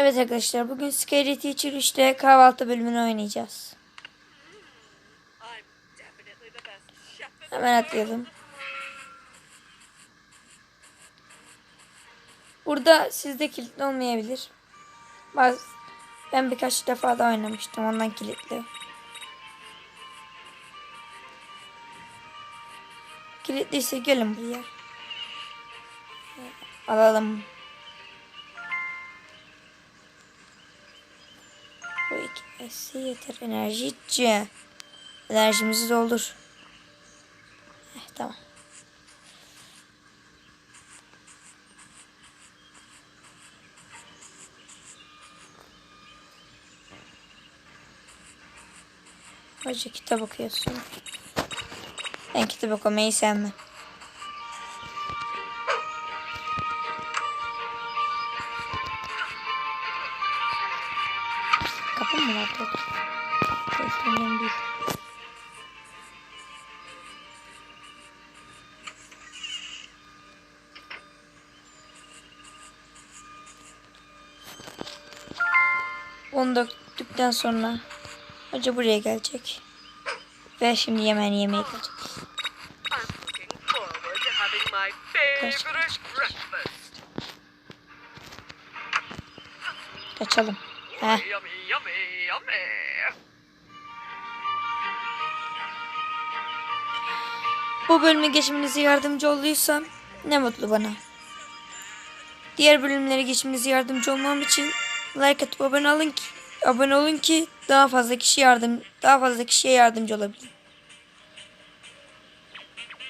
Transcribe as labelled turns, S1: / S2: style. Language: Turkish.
S1: Evet arkadaşlar bugün Scary Teacher 3'te kahvaltı bölümünü oynayacağız. Hemen atlayalım. Burada sizde kilitli olmayabilir. Bazı, ben birkaç defa da oynamıştım ondan kilitli. Kilitliyse gelin buraya. Alalım. Bu ikisi yeter. Enerji içi. Enerjimizi doldur. Heh, tamam. Hoca kitap okuyorsun. Ben kitap okumayı sevmem. Kapı mı? Neyse, önemli değil. Onu döktükten sonra hoca buraya gelecek. Ve şimdi yemeğini yemeye gelecek.
S2: Breakfast.
S1: Kaçalım. Heh.
S2: Yummy.
S1: Bu bölümü geçmenize yardımcı olduysam ne mutlu bana. Diğer bölümlere geçmenize yardımcı olmam için like atıp abone olun ki abone olun ki daha fazla kişi yardım daha fazla kişiye yardımcı olabileyim.